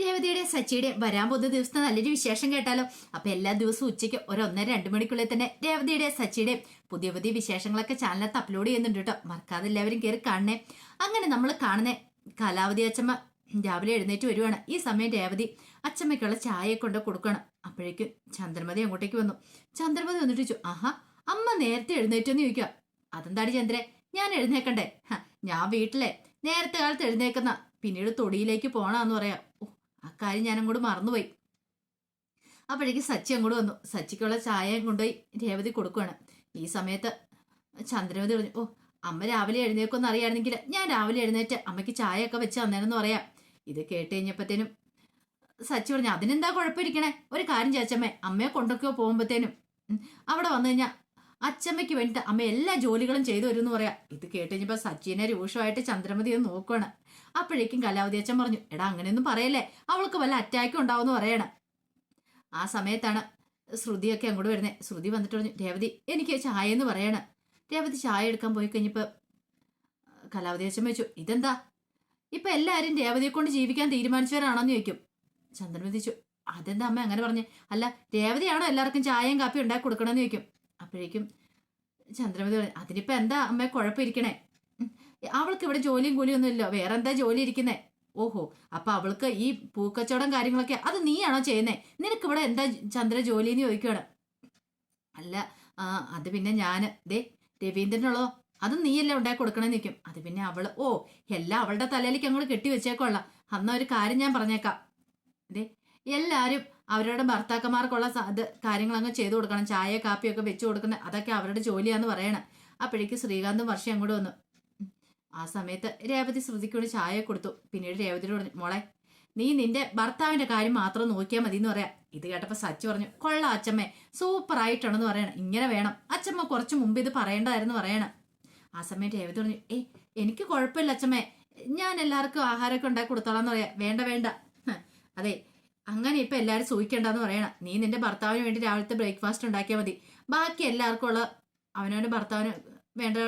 രേവതിയുടെ സച്ചിയുടെ വരാൻ പോകുന്ന ദിവസത്തെ നല്ലൊരു വിശേഷം കേട്ടാലോ? അപ്പൊ എല്ലാ ദിവസവും ഉച്ചയ്ക്ക് ഒരു ഒന്നര രണ്ട് മണിക്കുള്ളിൽ തന്നെ രേവതിയുടെ സച്ചിയുടെ പുതിയ പുതിയ വിശേഷങ്ങളൊക്കെ ചാനലിനകത്ത് അപ്ലോഡ് ചെയ്യുന്നുണ്ട് കേട്ടോ. മറക്കാതെ എല്ലാവരും കയറി കാണണേ. അങ്ങനെ നമ്മൾ കാണുന്ന കാലാവധി അച്ചമ്മ രാവിലെ എഴുന്നേറ്റ് വരുവാണ്. ഈ സമയം രേവതി അച്ചമ്മയ്ക്കുള്ള ചായ കൊണ്ട് കൊടുക്കണം. അപ്പോഴേക്കും ചന്ദ്രമതി അങ്ങോട്ടേക്ക് വന്നു. ചന്ദ്രമതി വന്നിട്ട് ചോദിച്ചു ആഹാ അമ്മ നേരത്തെ എഴുന്നേറ്റെന്ന് ചോദിക്കുക അതെന്താടി ചന്ദ്രേ? ഞാൻ എഴുന്നേക്കണ്ടേ. ഞാൻ വീട്ടിലെ നേരത്തെ കാലത്ത് എഴുന്നേക്കുന്ന പിന്നീട് തൊടിയിലേക്ക് പോണാന്ന് പറയാം. ഓ ആ കാര്യം കൂടെ മറന്നുപോയി. അപ്പോഴേക്ക് സച്ചി അങ്ങോട്ട് വന്നു. സച്ചിക്കുള്ള ചായയും കൊണ്ടുപോയി രേവതി കൊടുക്കുകയാണ് ഈ സമയത്ത് ചന്ദ്രമതി പറഞ്ഞു ഓ അമ്മ രാവിലെ എഴുന്നേക്കൊന്നും അറിയാണെങ്കിൽ ഞാൻ രാവിലെ എഴുന്നേറ്റ് അമ്മയ്ക്ക് ചായയൊക്കെ വെച്ച് തന്നേനെന്ന് പറയാം. ഇത് കേട്ട് കഴിഞ്ഞപ്പോഴത്തേനും സച്ചി പറഞ്ഞു അതിനെന്താ കുഴപ്പമിരിക്കണേ? ഒരു കാര്യം ചേച്ചമ്മേ അമ്മയെ കൊണ്ടൊക്കെയോ പോകുമ്പോഴത്തേനും. അവിടെ വന്നു കഴിഞ്ഞാൽ അച്ചമ്മയ്ക്ക് വേണ്ടിയിട്ട് അമ്മ എല്ലാ ജോലികളും ചെയ്തു വരും എന്ന് പറയാം. ഇത് കേട്ടുകഴിഞ്ഞപ്പോൾ സച്ചിനെ രൂക്ഷമായിട്ട് ചന്ദ്രമതി ഒന്ന് നോക്കുകയാണ് അപ്പോഴേക്കും കലാവതി അച്ഛൻ പറഞ്ഞു എടാ അങ്ങനെയൊന്നും പറയല്ലേ. അവൾക്ക് വല്ല അറ്റാക്കും ഉണ്ടാവുമെന്ന് പറയണം. ആ സമയത്താണ് ശ്രുതിയൊക്കെ അങ്ങോട്ട് വരുന്നത് ശ്രുതി വന്നിട്ട് പറഞ്ഞു രേവതി എനിക്ക് ചായ എന്ന് പറയണം. രേവതി ചായ എടുക്കാൻ പോയി കഴിഞ്ഞപ്പോൾ കലാവതി അച്ഛൻ വെച്ചു ഇതെന്താ? ഇപ്പൊ എല്ലാവരും രേവതിയെ കൊണ്ട് ജീവിക്കാൻ തീരുമാനിച്ചവരാണെന്ന് ചോദിക്കും. ചന്ദ്രമതി ചോദിച്ചു അതെന്താ അമ്മ അങ്ങനെ പറഞ്ഞു? അല്ല രേവതിയാണോ എല്ലാവർക്കും ചായയും കാപ്പിയും ഉണ്ടാക്കി കൊടുക്കണമെന്ന് ചോദിക്കും. അപ്പോഴേക്കും ചന്ദ്രമതി പറഞ്ഞു അതിനിപ്പോൾ എന്താ അമ്മ കുഴപ്പമിരിക്കണേ? അവൾക്ക് ഇവിടെ ജോലിയും കൂലിയൊന്നുമില്ലോ വേറെ എന്താ ജോലി ഇരിക്കുന്നേ? ഓഹോ അപ്പൊ അവൾക്ക് ഈ പൂക്കച്ചവടം കാര്യങ്ങളൊക്കെ അത് നീയാണോ ചെയ്യുന്നേ? നിനക്ക് ഇവിടെ എന്താ ചന്ദ്ര ജോലി എന്ന് ചോദിക്കുകയാണ് അല്ല അത് പിന്നെ ഞാൻ ദേ രവീന്ദ്രനുള്ളോ അത് നീയല്ലേ ഉണ്ടാക്കി കൊടുക്കണമെന്ന് നിൽക്കും അത് പിന്നെ അവൾ ഓ എല്ലാം അവളുടെ തലയിലേക്ക് അങ്ങോട്ട് കെട്ടി വെച്ചേക്കൊള്ളാം അന്ന ഒരു കാര്യം ഞാൻ പറഞ്ഞേക്കാം. ദേ എല്ലാരും അവരുടെ ഭർത്താക്കന്മാർക്കുള്ള കാര്യങ്ങൾ അങ്ങ് ചെയ്തു കൊടുക്കണം. ചായ കാപ്പിയൊക്കെ വെച്ചു കൊടുക്കണം. അതൊക്കെ അവരുടെ ജോലിയാന്ന് പറയണം. അപ്പോഴേക്ക് ശ്രീകാന്തും വർഷം അങ്ങോട്ട് വന്നു. ആ സമയത്ത് രേവതി ശ്രുതിക്കൂടി ചായ കൊടുത്തു. പിന്നീട് രേവതിയോട് പറഞ്ഞു മോളെ നീ നിന്റെ ഭർത്താവിന്റെ കാര്യം മാത്രം നോക്കിയാൽ മതി എന്ന് പറയാം. ഇത് കേട്ടപ്പോൾ സച്ചി പറഞ്ഞു കൊള്ളാം അച്ചമ്മേ സൂപ്പർ ആയിട്ടാണെന്ന് പറയണം. ഇങ്ങനെ വേണം. അച്ചമ്മ കുറച്ച് മുമ്പ് ഇത് പറയേണ്ടതായിരുന്നു പറയണം. ആ സമയം രേവതി പറഞ്ഞു ഏ എനിക്ക് കുഴപ്പമില്ല അച്ചമ്മേ. ഞാൻ എല്ലാവർക്കും ആഹാരമൊക്കെ ഉണ്ടാക്കി കൊടുത്തോളാം എന്ന് പറയാം. വേണ്ട വേണ്ട. അതെ അങ്ങനെ ഇപ്പൊ എല്ലാവരും സൂഹിക്കണ്ടെന്ന് പറയണം. നീ നിന്റെ ഭർത്താവിന് വേണ്ടി രാവിലത്തെ ബ്രേക്ക്ഫാസ്റ്റ് ഉണ്ടാക്കിയാൽ മതി. ബാക്കി എല്ലാവർക്കും ഉള്ള അവനവന്റെ ഭർത്താവിന് വേണ്ട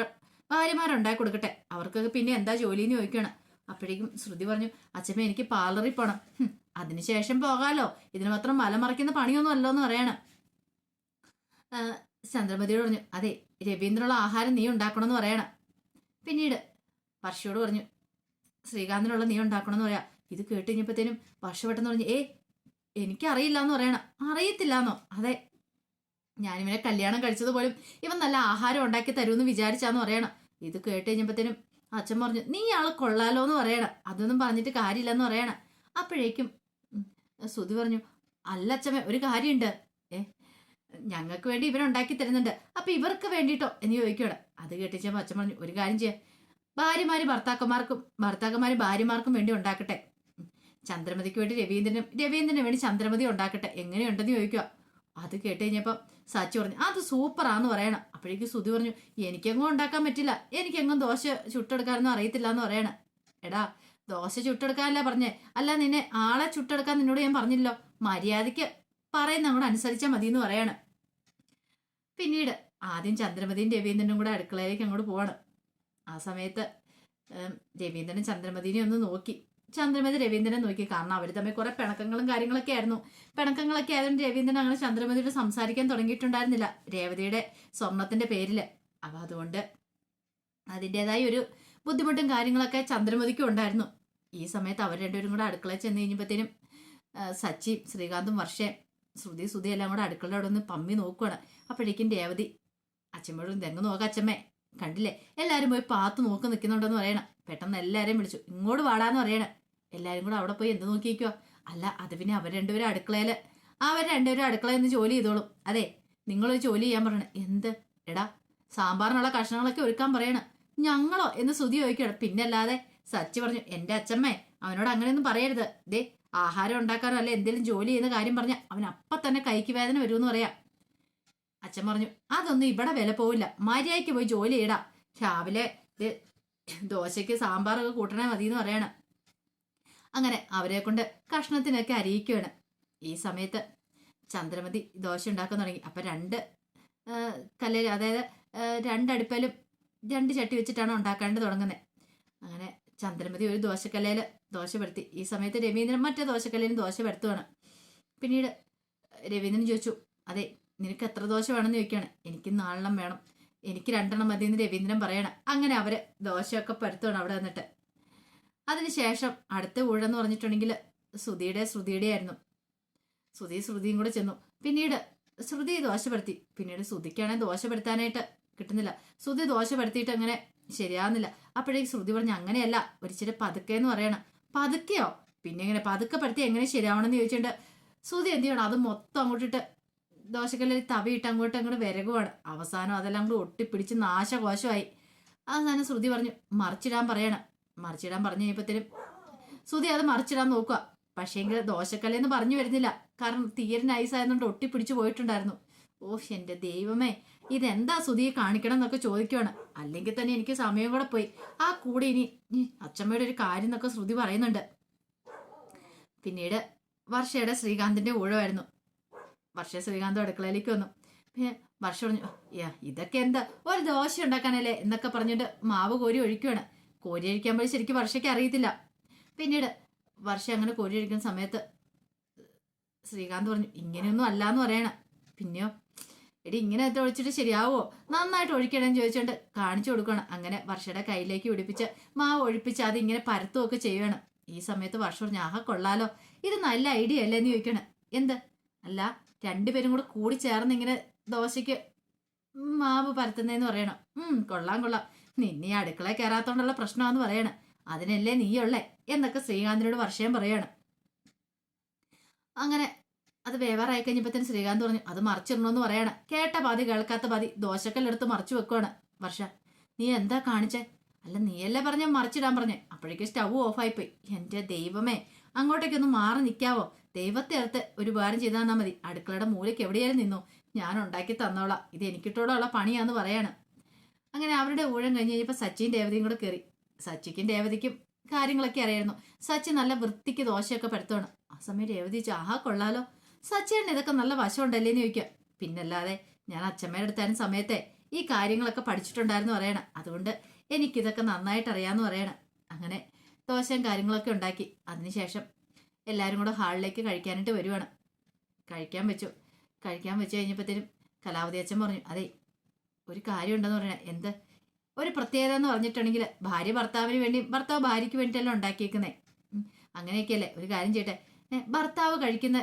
ഭാര്യമാരുണ്ടാക്കി കൊടുക്കട്ടെ. അവർക്കൊക്കെ പിന്നെ എന്താ ജോലി എന്ന് ചോദിക്കണം. അപ്പോഴേക്കും ശ്രുതി പറഞ്ഞു അച്ഛമ്മ എനിക്ക് പാർലറിൽ ഹും, അതിനുശേഷം പോകാലോ. ഇതിന് മാത്രം മലമറിക്കുന്ന പണിയൊന്നും അല്ലോ എന്ന് പറയണം ചന്ദ്രമതിയോട് പറഞ്ഞു അതെ രവീന്ദ്രനുള്ള ആഹാരം നീ ഉണ്ടാക്കണമെന്ന് പറയണം. പിന്നീട് വർഷയോട് പറഞ്ഞു ശ്രീകാന്തിനുള്ള നീ ഉണ്ടാക്കണമെന്ന് പറയാം. ഇത് കേട്ട് കഴിഞ്ഞപ്പോഴത്തേനും വർഷ പെട്ടെന്ന് പറഞ്ഞു ഏ എനിക്കറിയില്ല എന്ന് പറയണം. അറിയത്തില്ലാന്നോ? അതെ. ഞാനിവനെ കല്യാണം കഴിച്ചത് പോലും ഇവൻ നല്ല ആഹാരം ഉണ്ടാക്കി തരുമെന്ന് വിചാരിച്ചാന്ന് പറയണം. ഇത് കേട്ട് കഴിഞ്ഞപ്പോഴത്തേനും അച്ഛൻ പറഞ്ഞു നീ ആൾ കൊള്ളാലോ എന്ന് പറയണം. അതൊന്നും പറഞ്ഞിട്ട് കാര്യമില്ലെന്ന് പറയണം. അപ്പോഴേക്കും സുധി പറഞ്ഞു അല്ല അച്ഛമ്മ ഒരു കാര്യമുണ്ട് ഏ ഞങ്ങൾക്ക് വേണ്ടി ഇവരുണ്ടാക്കി തരുന്നുണ്ട്. അപ്പൊ ഇവർക്ക് വേണ്ടിയിട്ടോ എന്ന് ചോദിക്കോടെ അത് കേട്ടിച്ചപ്പോ അച്ഛൻ പറഞ്ഞു ഒരു കാര്യം ചെയ്യാം. ഭാര്യമാര് ഭർത്താക്കന്മാർക്കും ഭർത്താക്കന്മാര് ഭാര്യമാർക്കും വേണ്ടി ഉണ്ടാക്കട്ടെ. ചന്ദ്രമതിക്ക് വേണ്ടി രവീന്ദ്രനും രവീന്ദ്രന് വേണ്ടി ചന്ദ്രമതി ഉണ്ടാക്കട്ടെ എങ്ങനെയുണ്ടെന്ന് ചോദിക്കുക അത് കേട്ട് കഴിഞ്ഞപ്പം സാച്ചി പറഞ്ഞു അത് സൂപ്പറാന്ന് പറയണം. അപ്പോഴേക്ക് സുധി പറഞ്ഞു എനിക്കെങ്ങും ഉണ്ടാക്കാൻ പറ്റില്ല എനിക്കെങ്ങും ദോശ ചുട്ടെടുക്കാനൊന്നും അറിയത്തില്ല എന്ന് പറയണം. എടാ ദോശ ചുട്ടെടുക്കാനല്ല പറഞ്ഞേ അല്ല നിന്നെ ആളെ ചുട്ടെടുക്കാൻ നിന്നോട് ഞാൻ പറഞ്ഞില്ലോ മര്യാദയ്ക്ക് പറയുന്ന അങ്ങോട്ട് അനുസരിച്ചാൽ മതി എന്ന് പറയണം. പിന്നീട് ആദ്യം ചന്ദ്രമതിയും രവീന്ദ്രനും കൂടെ അടുക്കളയിലേക്ക് അങ്ങോട്ട് പോവാണ്. ആ സമയത്ത് രവീന്ദ്രൻ ചന്ദ്രമതിനെ ഒന്ന് നോക്കി. ചന്ദ്രമതി രവീന്ദ്രനെ നോക്കി കാരണം അവർ തമ്മിൽ കുറെ പിണക്കങ്ങളും കാര്യങ്ങളൊക്കെ ആയിരുന്നു. പിണക്കങ്ങളൊക്കെ ആയതുകൊണ്ട് രവീന്ദ്രൻ അങ്ങനെ ചന്ദ്രമതിയോട് സംസാരിക്കാൻ തുടങ്ങിയിട്ടുണ്ടായിരുന്നില്ല. രേവതിയുടെ സ്വർണത്തിന്റെ പേരിൽ അപ്പൊ അതുകൊണ്ട് അതിന്റെതായ ഒരു ബുദ്ധിമുട്ടും കാര്യങ്ങളൊക്കെ ചന്ദ്രമതിക്കും ഉണ്ടായിരുന്നു. ഈ സമയത്ത് അവർ രണ്ടുപേരും കൂടെ അടുക്കളയിൽ ചെന്ന് കഴിഞ്ഞപ്പോഴത്തേനും സച്ചി ശ്രീകാന്തും വർഷയും ശ്രുതി ശ്രുതി എല്ലാം കൂടെ അടുക്കളയുടെ അവിടെ ഒന്ന് പമ്മി നോക്കുവാണ്. അപ്പോഴേക്കും രേവതി അച്ഛമ്മയോടും തെങ്ങ് നോക്ക അച്ഛമ്മേ. കണ്ടില്ലേ? എല്ലാവരും പോയി പാത്ത് നോക്കി നിൽക്കുന്നുണ്ടെന്ന് പറയണം. പെട്ടെന്ന് എല്ലാവരെയും വിളിച്ചു. ഇങ്ങോട്ട് വാടാന്ന് പറയണം. എല്ലാവരും കൂടെ അവിടെ പോയി എന്ത് നോക്കിയിരിക്കുവോ അല്ല അത് പിന്നെ അവർ രണ്ടുപേരും അടുക്കളയിൽ അവർ രണ്ടുപേരും അടുക്കളയിൽ നിന്ന് ജോലി ചെയ്തോളും. അതെ നിങ്ങളൊരു ജോലി ചെയ്യാൻ പറയണം. എന്ത്? എടാ സാമ്പാറിനുള്ള കഷ്ണങ്ങളൊക്കെ ഒരുക്കാൻ പറയണം. ഞങ്ങളോ? എന്ന് സ്തുതി ചോദിക്കണം പിന്നെ അല്ലാതെ സച്ചി പറഞ്ഞു എന്റെ അച്ഛമ്മേ അവനോട് അങ്ങനെയൊന്നും പറയരുത്. ദേ ആഹാരം ഉണ്ടാക്കാനോ അല്ലെ എന്തെങ്കിലും ജോലി ചെയ്യുന്ന കാര്യം പറഞ്ഞ അവൻ അപ്പൊ തന്നെ കൈക്ക് വേദന വരുമെന്ന് പറയാം. അച്ഛൻ പറഞ്ഞു അതൊന്നും ഇവിടെ വില പോവില്ല. മര്യാദയ്ക്ക് പോയി ജോലി ചെയ്യടാ. രാവിലെ ദോശയ്ക്ക് സാമ്പാറൊക്കെ കൂട്ടണേ മതി എന്ന് പറയണം. അങ്ങനെ അവരെ കൊണ്ട് കഷ്ണത്തിനൊക്കെ അരിയിക്കുകയാണ് ഈ സമയത്ത് ചന്ദ്രമതി ദോശ ഉണ്ടാക്കാൻ തുടങ്ങി. അപ്പൊ രണ്ട് കല്ലിൽ അതായത് ആ, രണ്ട് ചട്ടി വെച്ചിട്ടാണ് ഉണ്ടാക്കാണ്ട് തുടങ്ങുന്നത് അങ്ങനെ ചന്ദ്രമതി ഒരു ദോശക്കല്ലയിൽ ദോശ പെടുത്തി. ഈ സമയത്ത് രവീന്ദ്രൻ മറ്റേ ദോശക്കല്ലയിലും ദോശ പെടുത്തുവാണ്. പിന്നീട് രവീന്ദ്രൻ ചോദിച്ചു അതെ നിനക്ക് എത്ര ദോശ വേണമെന്ന് ചോദിക്കുകയാണ് എനിക്ക് നാലെണ്ണം വേണം. എനിക്ക് രണ്ടെണ്ണം മതി എന്ന് രവീന്ദ്രൻ പറയണം. അങ്ങനെ അവർ ദോശയൊക്കെ പരത്തുവാണ് അവിടെ വന്നിട്ട്. അതിനുശേഷം അടുത്ത ഊഴെന്ന് പറഞ്ഞിട്ടുണ്ടെങ്കിൽ ശ്രുതിയുടെ ശ്രുതിയുടെ ആയിരുന്നു ശ്രുതി ശ്രുതിയും കൂടെ ചെന്നു. പിന്നീട് ശ്രുതി ദോഷപ്പെടുത്തി. പിന്നീട് ശ്രുതിക്കാണെങ്കിൽ ദോഷപ്പെടുത്താനായിട്ട് കിട്ടുന്നില്ല. ശ്രുതി ദോഷപ്പെടുത്തിയിട്ട് അങ്ങനെ ശരിയാവുന്നില്ല. അപ്പോഴേക്ക് ശ്രുതി പറഞ്ഞു അങ്ങനെയല്ല ഒരിച്ചിരി പതുക്കെ എന്ന് പറയണം. പതുക്കെയോ? പിന്നെ എങ്ങനെ? പതുക്കെ പെടുത്തി എങ്ങനെ ശരിയാവണമെന്ന് ചോദിച്ചിട്ട് ശ്രുതി എന്ത് ചെയ്യണം? അത് മൊത്തം അങ്ങോട്ടിട്ട് ദോശക്കല്ലിൽ തവിയിട്ട് അങ്ങോട്ട് അങ്ങോട്ട് വിരകുവാണ്. അവസാനം അതെല്ലാം കൂടെ ഒട്ടിപ്പിടിച്ച് നാശകോശമായി. അവസാനം ശ്രുതി പറഞ്ഞു മറിച്ചിടാൻ പറയണം. മറിച്ചിടാൻ പറഞ്ഞു കഴിഞ്ഞപ്പോഴത്തേനും സുധി അത് മറിച്ചിടാൻ നോക്കുക. പക്ഷേങ്കിൽ ദോശക്കല്ലെന്ന് പറഞ്ഞു വരുന്നില്ല. കാരണം തീരെ നൈസായതുകൊണ്ട് പിടിച്ചു പോയിട്ടുണ്ടായിരുന്നു. ഓഹ് എന്റെ ദൈവമേ ഇതെന്താ സുധിയെ കാണിക്കണം എന്നൊക്കെ ചോദിക്കുവാണ്. അല്ലെങ്കിൽ തന്നെ എനിക്ക് സമയം കൂടെ പോയി. ആ കൂടെ ഇനി അച്ഛമ്മയുടെ ഒരു കാര്യം എന്നൊക്കെ ശ്രുതി പറയുന്നുണ്ട്. പിന്നീട് വർഷയുടെ ശ്രീകാന്തിന്റെ ഊഴമായിരുന്നു. വർഷ ശ്രീകാന്ത് അടുക്കളയിലേക്ക് വന്നു. പിന്നെ വർഷ പറഞ്ഞു "യാ, ഇതൊക്കെ എന്താ? ഒരു ദോശ ഉണ്ടാക്കാനല്ലേ? എന്നൊക്കെ പറഞ്ഞിട്ട് മാവ് കോരി ഒഴിക്കുവാണ്. കോരി പോയി ശരിക്കും വർഷയ്ക്ക് അറിയത്തില്ല. പിന്നീട് വർഷ അങ്ങനെ കോരി അഴിക്കുന്ന സമയത്ത് ശ്രീകാന്ത് പറഞ്ഞു ഇങ്ങനെയൊന്നും അല്ല എന്ന് പറയണം. പിന്നെയോ? എടി ഇങ്ങനെ ഒഴിച്ചിട്ട് ശരിയാവോ? നന്നായിട്ട് ഒഴിക്കണമെന്ന് ചോദിച്ചുകൊണ്ട് കാണിച്ചു കൊടുക്കണം. അങ്ങനെ വർഷയുടെ കയ്യിലേക്ക് പിടിപ്പിച്ച് മാവ് ഒഴിപ്പിച്ച് അത് ഇങ്ങനെ പരത്തുമൊക്കെ ചെയ്യണം. ഈ സമയത്ത് വർഷം പറഞ്ഞു ആഹാ കൊള്ളാലോ. ഇത് നല്ല ഐഡിയ അല്ലേ? എന്ന് ചോദിക്കണം. എന്ത്? അല്ല രണ്ടുപേരും കൂടെ കൂടി ചേർന്ന് ഇങ്ങനെ ദോശയ്ക്ക് മാവ് പരത്തുന്നതെന്ന് പറയണം. ഉം കൊള്ളാം കൊള്ളാം. നിന്നെ അടുക്കള കയറാത്തോണ്ടുള്ള പ്രശ്നമാന്ന് പറയണം. അതിനല്ലേ നീയുള്ളേ? എന്നൊക്കെ ശ്രീകാന്തിനോട് വർഷയം പറയാണ്. അങ്ങനെ അത് വേവാറായി തന്നെ ശ്രീകാന്ത് പറഞ്ഞു അത് മറിച്ചിടണമെന്ന് പറയണം. കേട്ട പാതി കേൾക്കാത്ത പാതി ദോശക്കല്ലെടുത്ത് മറിച്ചു വെക്കുവാണ്. വർഷ നീ എന്താ കാണിച്ചേ? അല്ല നീയല്ലേ പറഞ്ഞ മറിച്ചിടാൻ പറഞ്ഞേ. അപ്പോഴേക്ക് സ്റ്റവ് ഓഫായിപ്പോയി. എന്റെ ദൈവമേ അങ്ങോട്ടേക്കൊന്ന് മാറി നിൽക്കാവോ? ദൈവത്തെ അടുത്ത് ഒരു ഉപകാരം ചെയ്താൽ തന്നാ മതി. അടുക്കളയുടെ മൂലയ്ക്ക് എവിടെയായാലും നിന്നു. ഞാൻ ഉണ്ടാക്കി തന്നോളാം. ഇത് എനിക്കിട്ടോടുള്ള പണിയാന്ന് പറയാണ്. അങ്ങനെ അവരുടെ ഊഴം കഴിഞ്ഞ് കഴിഞ്ഞപ്പോൾ സച്ചിൻ രേവതിയും കൂടെ കയറി സച്ചിക്കും രേവതിക്കും കാര്യങ്ങളൊക്കെ അറിയായിരുന്നു. സച്ചി നല്ല വൃത്തിക്ക് ദോശയൊക്കെ പെടുത്തോണം ആ സമയം രേവതി ആഹാ കൊള്ളാലോ. സച്ചിയാണ് ഇതൊക്കെ നല്ല വശമുണ്ടല്ലേ? എന്ന് ചോദിക്കുക. പിന്നല്ലാതെ ഞാൻ അച്ഛമ്മയുടെ അടുത്താനും സമയത്തെ ഈ കാര്യങ്ങളൊക്കെ പഠിച്ചിട്ടുണ്ടായിരുന്നു പറയണം. അതുകൊണ്ട് എനിക്കിതൊക്കെ നന്നായിട്ട് അറിയാമെന്ന് പറയണം. അങ്ങനെ ദോശയും കാര്യങ്ങളൊക്കെ ഉണ്ടാക്കി. അതിനുശേഷം എല്ലാവരും കൂടെ ഹാളിലേക്ക് കഴിക്കാനായിട്ട് വരുവാണ്. കഴിക്കാൻ വെച്ചു. കഴിക്കാൻ വെച്ച് കഴിഞ്ഞപ്പോഴത്തേനും കലാവതി അച്ഛൻ പറഞ്ഞു അതെ ഒരു കാര്യം ഉണ്ടെന്ന് പറഞ്ഞാൽ എന്ത്? ഒരു പ്രത്യേകത എന്ന് പറഞ്ഞിട്ടുണ്ടെങ്കിൽ ഭാര്യ ഭർത്താവിന് വേണ്ടി ഭർത്താവ് ഭാര്യയ്ക്ക് വേണ്ടിയിട്ടല്ല ഉണ്ടാക്കിയേക്കുന്നേ. അങ്ങനെയൊക്കെയല്ലേ ഒരു കാര്യം ചെയ്യട്ടെ. ഭർത്താവ് കഴിക്കുന്ന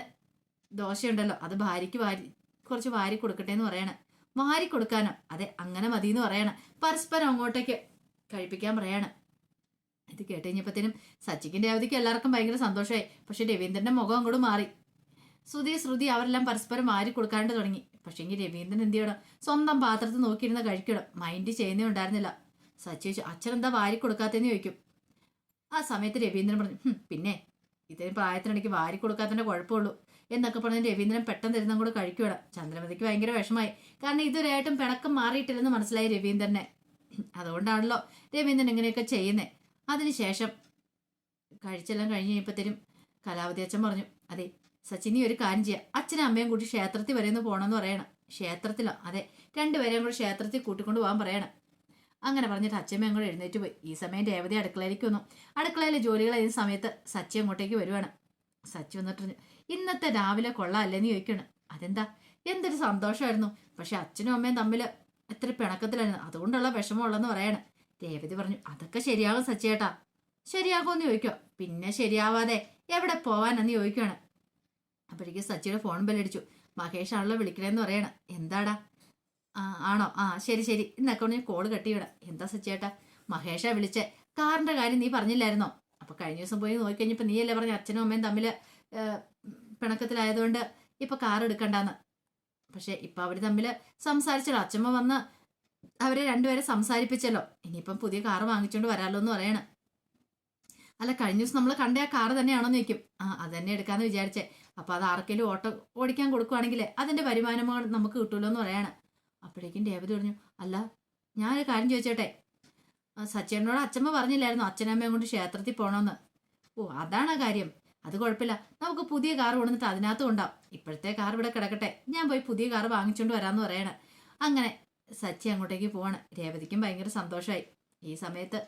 ദോശയുണ്ടല്ലോ അത് ഭാര്യയ്ക്ക് വാരി കുറച്ച് വാരി കൊടുക്കട്ടെ എന്ന് പറയണം. വാരി കൊടുക്കാനോ? അതെ അങ്ങനെ മതി എന്ന് പറയണം. പരസ്പരം അങ്ങോട്ടേക്ക് കഴിപ്പിക്കാൻ പറയാണ്. ഇത് കേട്ട് കഴിഞ്ഞപ്പോഴത്തേനും സച്ചിക്കിന്റെ അവധിക്ക് എല്ലാവർക്കും ഭയങ്കര സന്തോഷമായി. പക്ഷെ രവീന്ദ്രന്റെ മുഖം അങ്ങോട്ട് മാറി. ശ്രുതി ശ്രുതി അവരെല്ലാം പരസ്പരം മാറി കൊടുക്കാണ്ട് തുടങ്ങി. പക്ഷെങ്കിൽ രവീന്ദ്രൻ എന്ത് ചെയ്യണം? സ്വന്തം പാത്രത്തിൽ നോക്കിയിരുന്ന് കഴിക്കണം. മൈൻഡ് ചെയ്യുന്നേ ഉണ്ടായിരുന്നില്ല. സച്ചി ചോദിച്ചു അച്ഛൻ എന്താ വാരി കൊടുക്കാത്തതെന്ന് ചോദിക്കും. ആ സമയത്ത് രവീന്ദ്രൻ പറഞ്ഞു പിന്നെ ഇതിന് പ്രായത്തിനിടയ്ക്ക് വാരി കൊടുക്കാത്തതിന്റെ കുഴപ്പമുള്ളൂ എന്നൊക്കെ പറഞ്ഞ് രവീന്ദ്രൻ പെട്ടെന്ന് ഇരുന്നും കൂടെ കഴിക്കുകയാണ്. ചന്ദ്രമതിക്ക് ഭയങ്കര വിഷമായി കാരണം ഇതുവരെയായിട്ടും പിണക്കം മാറിയിട്ടില്ലെന്ന് മനസ്സിലായി രവീന്ദ്രനെ. അതുകൊണ്ടാണല്ലോ രവീന്ദ്രൻ ഇങ്ങനെയൊക്കെ ചെയ്യുന്നത് അതിനുശേഷം കഴിച്ചെല്ലാം കഴിഞ്ഞ് കഴിഞ്ഞപ്പോഴത്തേനും കലാവതി അച്ഛൻ പറഞ്ഞു അതെ സച്ചിനി ഒരു കാര്യം ചെയ്യാം. അച്ഛനും അമ്മയും കൂടി ക്ഷേത്രത്തിൽ വരെ ഒന്ന് പോകണമെന്ന് പറയണം. ക്ഷേത്രത്തിലോ? അതെ. രണ്ടുപേരെയും കൂടി ക്ഷേത്രത്തിൽ കൂട്ടിക്കൊണ്ട് പോകാൻ പറയണം. അങ്ങനെ പറഞ്ഞിട്ട് അച്ഛമ്മയും കൂടെ എഴുന്നേറ്റ് പോയി. ഈ സമയം രേവതി അടുക്കളയിലേക്ക് വന്നു. അടുക്കളയിലെ ജോലികൾ അതിന് സമയത്ത് സച്ചി അങ്ങോട്ടേക്ക് വരുവാണ്. സച്ചി വന്നിട്ട് ഇന്നത്തെ രാവിലെ കൊള്ളാമല്ലെന്ന് ചോദിക്കണം. അതെന്താ? എന്തൊരു സന്തോഷമായിരുന്നു. പക്ഷെ അച്ഛനും അമ്മയും തമ്മിൽ എത്ര പിണക്കത്തിലായിരുന്നു. അതുകൊണ്ടുള്ള വിഷമമുള്ളെന്ന് പറയണം. രേവതി പറഞ്ഞു അതൊക്കെ ശരിയാകും സച്ചിയേട്ടാ ശരിയാകുമെന്ന് ചോദിക്കുക പിന്നെ ശരിയാവാതെ എവിടെ പോവാനെന്ന് ചോദിക്കുകയാണ് അപ്പോഴേക്കും സച്ചിയുടെ ഫോൺ ബെല്ലടിച്ചു. മഹേഷ് ആണല്ലോ വിളിക്കണേന്ന് പറയണ. എന്താടാ? ആ ആണോ? ആ ശരി ശരി. എന്നൊക്കെ കോൾ കോൾ കട്ടിയിടാം എന്താ സച്ചിയേട്ടാ? മഹേഷാ വിളിച്ച. കാറിന്റെ കാര്യം നീ പറഞ്ഞില്ലായിരുന്നോ? അപ്പൊ കഴിഞ്ഞ ദിവസം പോയി നോക്കിക്കഴിഞ്ഞപ്പോ നീയല്ലേ പറഞ്ഞ അച്ഛനും അമ്മയും തമ്മിൽ പിണക്കത്തിലായതുകൊണ്ട് ഇപ്പൊ കാർ എടുക്കണ്ടെന്ന്. പക്ഷെ ഇപ്പൊ അവർ തമ്മിൽ സംസാരിച്ചല്ലോ. അച്ഛമ്മ വന്ന് അവരെ രണ്ടുപേരെ സംസാരിപ്പിച്ചല്ലോ. ഇനിയിപ്പം പുതിയ കാർ വാങ്ങിച്ചുകൊണ്ട് വരാമല്ലോ എന്ന് പറയണം. അല്ല കഴിഞ്ഞ ദിവസം നമ്മൾ കണ്ട ആ കാറ് തന്നെയാണോന്ന് ചോദിക്കും. ആ അത് തന്നെ എടുക്കാന്ന് വിചാരിച്ചേ. അപ്പൊ അത് ആർക്കെങ്കിലും ഓട്ടോ ഓടിക്കാൻ കൊടുക്കുവാണെങ്കിൽ അതിന്റെ വരുമാനമോ നമുക്ക് കിട്ടുമല്ലോ എന്ന് പറയാണ്. അപ്പോഴേക്കും രേവതി പറഞ്ഞു അല്ല ഞാനൊരു കാര്യം ചോദിച്ചോട്ടെ. സച്ചേനോട് അച്ഛമ്മ പറഞ്ഞില്ലായിരുന്നു അച്ഛനമ്മയും കൊണ്ട് ക്ഷേത്രത്തിൽ പോകണമെന്ന് ഓ അതാണ് ആ കാര്യം. അത് കുഴപ്പമില്ല. നമുക്ക് പുതിയ കാർ കൊണ്ടുവന്നിട്ട് അതിനകത്ത് കൊണ്ടാവും ഇപ്പോഴത്തെ കാർ ഇവിടെ കിടക്കട്ടെ. ഞാൻ പോയി പുതിയ കാർ വാങ്ങിച്ചുകൊണ്ട് വരാമെന്ന് പറയണ. അങ്ങനെ സച്ചി അങ്ങോട്ടേക്ക് പോവാണ്. രേവതിക്കും ഭയങ്കര സന്തോഷമായി ഈ സമയത്ത്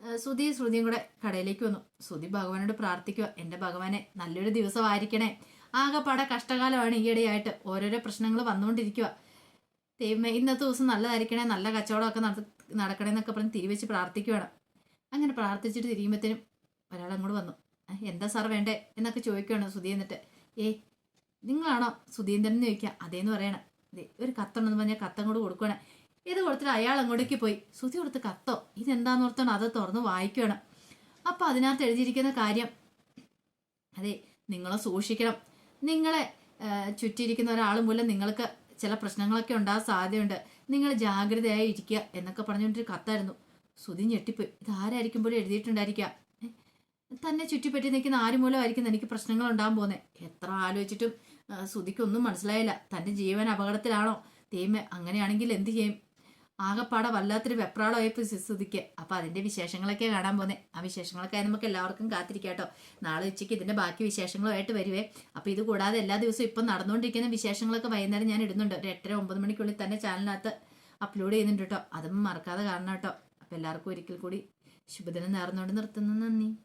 ഏഹ് ശ്രുതിയും കൂടെ കടയിലേക്ക് വന്നു. ശ്രുതി ഭഗവാനോട് പ്രാർത്ഥിക്കുക. എന്റെ ഭഗവാനെ നല്ലൊരു ദിവസമായിരിക്കണേ. ആകെപ്പാടെ കഷ്ടകാലമാണ് ഈയിടെയായിട്ട് ഓരോരോ പ്രശ്നങ്ങൾ വന്നുകൊണ്ടിരിക്കുക. ദൈവമേ ഇന്നത്തെ ദിവസം നല്ലതായിരിക്കണേ. നല്ല കച്ചവടമൊക്കെ നട നടക്കണേ എന്നൊക്കെ പറഞ്ഞ് തിരിവെച്ച് പ്രാർത്ഥിക്കുകയാണ് അങ്ങനെ പ്രാർത്ഥിച്ചിട്ട് തിരിയുമ്പോഴത്തേനും ഒരാൾ അങ്ങോട്ട് വന്നു. എന്താ സാർ വേണ്ടേ? എന്നൊക്കെ ചോദിക്കുകയാണ് സുധി എന്നിട്ട്. ഏയ് നിങ്ങളാണോ സുധീന്ദ്രൻ എന്ന് ചോദിക്കുക? അതേന്ന് പറയണം. ഒരു കത്തുണ്ടെന്ന് പറഞ്ഞാൽ കൂടെ കൊടുക്കുകയാണ് ഇത് കൊടുത്തിട്ട് അയാൾ അങ്ങോട്ടേക്ക് പോയി. സുധി കൊടുത്ത് കത്തോ? ഇതെന്താന്ന് ഓർത്താണ് അത് തുറന്ന് വായിക്കണം. അപ്പൊ അതിനകത്ത് എഴുതിയിരിക്കുന്ന കാര്യം അതെ നിങ്ങളെ സൂക്ഷിക്കണം. നിങ്ങളെ ചുറ്റിയിരിക്കുന്ന ഒരാൾ മൂലം നിങ്ങൾക്ക് ചില പ്രശ്നങ്ങളൊക്കെ ഉണ്ടാകാൻ സാധ്യതയുണ്ട്. നിങ്ങൾ ജാഗ്രതയായി ഇരിക്കുക എന്നൊക്കെ പറഞ്ഞുകൊണ്ടൊരു കത്തായിരുന്നു. സുധി ഞെട്ടിപ്പോയി. ഇതാരായിരിക്കും പോലും എഴുതിയിട്ടുണ്ടായിരിക്കുക. തന്നെ ചുറ്റിപ്പറ്റി നിൽക്കുന്ന ആര് മൂലമായിരിക്കും എനിക്ക് പ്രശ്നങ്ങൾ ഉണ്ടാകാൻ പോകുന്നത് എത്ര ആലോചിച്ചിട്ടും ആ, സുധിക്കൊന്നും മനസ്സിലായില്ല. തന്റെ ജീവൻ അപകടത്തിലാണോ? ദൈവമേ അങ്ങനെയാണെങ്കിൽ എന്ത് ചെയ്യും? ആകെപ്പാടെ വല്ലാത്തൊരു വെപ്രാളമായപ്പോൾ സുധിക്ക് അപ്പം അതിന്റെ വിശേഷങ്ങളൊക്കെ കാണാൻ പോന്നെ. ആ വിശേഷങ്ങളൊക്കെ നമുക്ക് എല്ലാവർക്കും കാത്തിരിക്കാട്ടോ നാളെ ഉച്ചയ്ക്ക് ഇതിന്റെ ബാക്കി വിശേഷങ്ങളുമായിട്ട് വരുവേ. അപ്പോൾ ഇത് കൂടാതെ എല്ലാ ദിവസവും ഇപ്പം നടന്നുകൊണ്ടിരിക്കുന്ന വിശേഷങ്ങളൊക്കെ വൈകുന്നേരം ഞാൻ ഇടുന്നുണ്ട്. ഒരു എട്ടര ഒമ്പത് മണിക്കുള്ളിൽ തന്നെ ചാനലിനകത്ത് അപ്ലോഡ് ചെയ്യുന്നുണ്ട് കേട്ടോ. അതും മറക്കാതെ കാണണം കേട്ടോ. അപ്പോൾ എല്ലാവർക്കും ഒരിക്കൽ കൂടി ശുഭദിനം നേർന്നുകൊണ്ട് നിർത്തുന്നു. നന്ദി.